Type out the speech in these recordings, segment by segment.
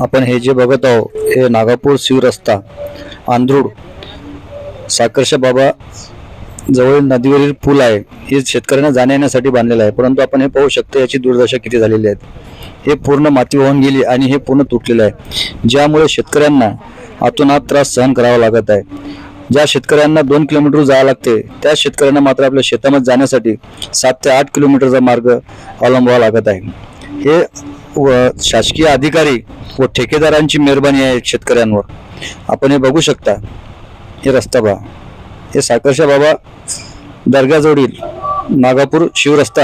आपण हे जे बघत आहो हे नागापूर शिवरस्ता आंध्रूड साकर्षा बाबा जवळ नदीवरील पूल आहे. हे शेतकऱ्यांना जाण्या येण्यासाठी बांधलेलं आहे. परंतु आपण हे पाहू शकतो याची दुर्दशा किती झालेली आहे. हे पूर्ण माती वाहून गेली आणि हे पूर्ण तुटलेलं आहे. ज्यामुळे शेतकऱ्यांना आतोनात त्रास सहन करावा लागत आहे. ज्या शेतकऱ्यांना दोन किलोमीटर जावं लागते त्या शेतकऱ्यांना मात्र आपल्या शेतामध्ये जाण्यासाठी सात ते आठ किलोमीटरचा मार्ग अवलंबावा लागत आहे. हे व शासकीय अधिकारी व ठेकेदारांची मेहरबानी आहे शेतकऱ्यांवर. आपण हे बघू शकता. हे रस्ता बा हे साखरशा बाबा दर्ग्याजवळील नागापूर शिवरस्ता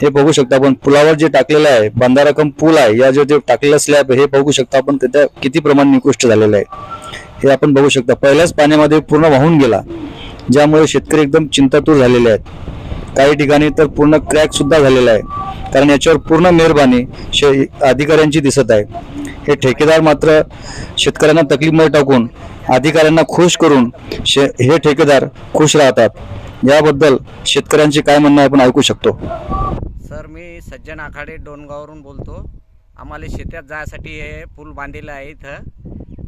हे बघू शकता आपण. पुलावर जे टाकलेलं आहे बंधारकम पूल आहे या जे ते टाकलेलं स्लॅब हे बघू शकता आपण त्याच्या किती प्रमाण निकृष्ट झालेलं आहे. हे आपण बघू शकता. पहिल्याच पाण्यामध्ये पूर्ण वाहून गेला ज्यामुळे शेतकरी एकदम चिंतातूर झालेले आहेत. काही ठिकाणी तर पूर्ण क्रॅक सुद्धा झालेला आहे. कारण याच्यावर पूर्ण मेहरबानी शे अधिकाऱ्यांची दिसत आहे. हे ठेकेदार मात्र शेतकऱ्यांना तकलीफमध्ये टाकून अधिकाऱ्यांना खुश करून शे हे ठेकेदार खुश राहतात. याबद्दल शेतकऱ्यांचे काय म्हणणं आपण ऐकू शकतो. सर मी सज्जन आखाडे डोनगावरून बोलतो. आम्हाला शेतात जायसाठी हे पूल बांधलेलं आहे इथं.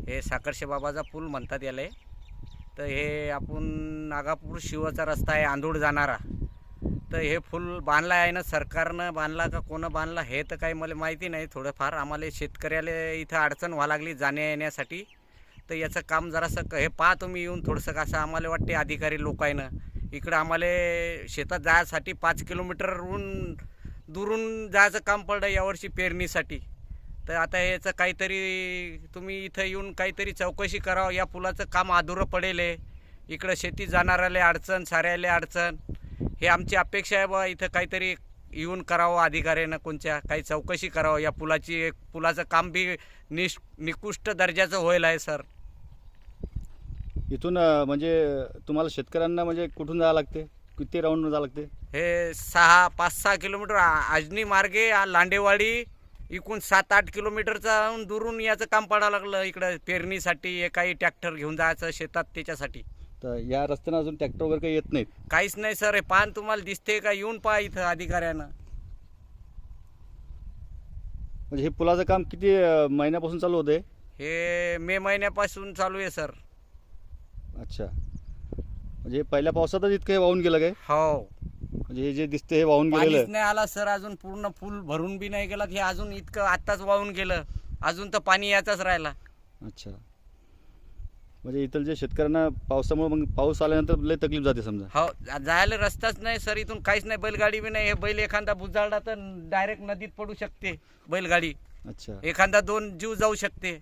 हे साखरशे बाबाचा पूल म्हणतात याला. तर हे आपण नागापूर शिवाचा रस्ता आहे आंधूळ जाणारा. तर हे फुल बांधला आहे ना सरकारनं बांधला का कोणं बांधला हे तर काही मला माहिती नाही. थोडंफार आम्हाला शेतकऱ्याला इथं अडचण व्हावं लागली जाण्या येण्यासाठी. तर याचं काम जरासं क- हे पहा तुम्ही येऊन थोडंसं कसं आम्हाला वाटते अधिकारी लोक आहे ना इकडं आम्हाला शेतात जायसाठी पाच किलोमीटरहून दुरून जायचं काम पडलं यावर्षी पेरणीसाठी. तर आता याचं काहीतरी तुम्ही इथं येऊन काहीतरी चौकशी करावं. या पुलाचं काम अधुरं पडेल आहे इकडं शेती जाणाऱ्याला अडचण साऱ्याला अडचण. हे आमची अपेक्षा आहे बा इथं काहीतरी येऊन करावं अधिकाऱ्यानं कोणत्या काही चौकशी करावं. या पुलाची पुलाचं काम बी निश निकृष्ट दर्जाचं होईल आहे सर. इथून अं, म्हणजे तुम्हाला शेतकऱ्यांना म्हणजे कुठून जावं लागते? किती राऊंड जावं लागते? हे सहा पाच सहा किलोमीटर आ- आजनी मार्गे आ- लांडेवाडी इकून सात आठ किलोमीटरचा दुरून याचं काम पडावं लागलं. इकडं पेरणीसाठी हे काही ट्रॅक्टर घेऊन जायचं शेतात त्याच्यासाठी. तर या रस्त्यानं अजून ट्रॅक्टर वगैरे काही येत नाहीत. काहीच नाही सर हे पान तुम्हाला दिसते का? येऊन पहा इथं अधिकाऱ्यानं. म्हणजे हे पुलाचं काम किती अं, महिन्यापासून चालू होते हे मे महिन्यापासून चालू आहे सर अच्छा. म्हणजे हे पहिल्या पावसातच इतकं हे वाहून गेलं काय? हो. म्हणजे हे जे दिसते हे वाहून गेलेलं. पाणीच नाही आला सर अजून पूर्ण फुल भरून बी नाही गेला हे अजून इतकं आत्ताच वाहून गेलं. अजून तर पाणी याचाच राहिला. अच्छा. म्हणजे इथं जे शेतकऱ्यांना पावसामुळे मग पाऊस आल्यानंतर लय तकलीफ जाते समजा. हो जायला रस्ताच नाही सर इथून काहीच नाही बैलगाडी बी नाही. हे बैल एखादा बुजाळला तर डायरेक्ट नदीत पडू शकते बैलगाडी. अच्छा. एखादा दोन जीव जाऊ शकते.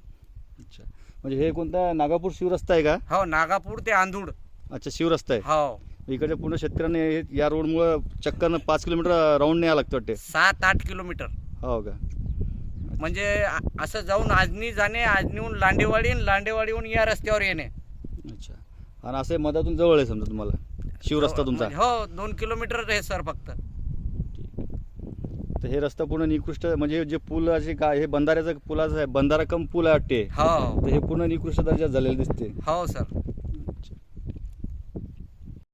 अच्छा. म्हणजे हे कोणता नागापूर शिवरस्ता आहे का? हो नागापूर ते आंधूड. अच्छा शिवरस्ता आहे. हो. इकडे पूर्ण शेतकऱ्यांना हे- या रोडमुळं चक्कर पाच किलोमीटर राऊंड न्यावं लागतं वाटते सात आठ किलोमीटर. हो का? म्हणजे असं जाऊन आजनी जाणे आजनीहून लांडेवाडी लांडेवाडीहून या रस्त्यावर येणे. अच्छा. आणि असं हे मधातून जवळ आहे समजा तुम्हाला? शिवरस्ता तुमचा? हो दोन किलोमीटर आहे सर फक्त. तर हे रस्ता पूर्ण निकृष्ट म्हणजे जे पुलाचे काय हे बंधाऱ्याचं पुलाचं आहे बंधारा कम पूल आहे वाटते. हो. हे पूर्ण निकृष्ट दर्जात झालेलं दिसते हो सर.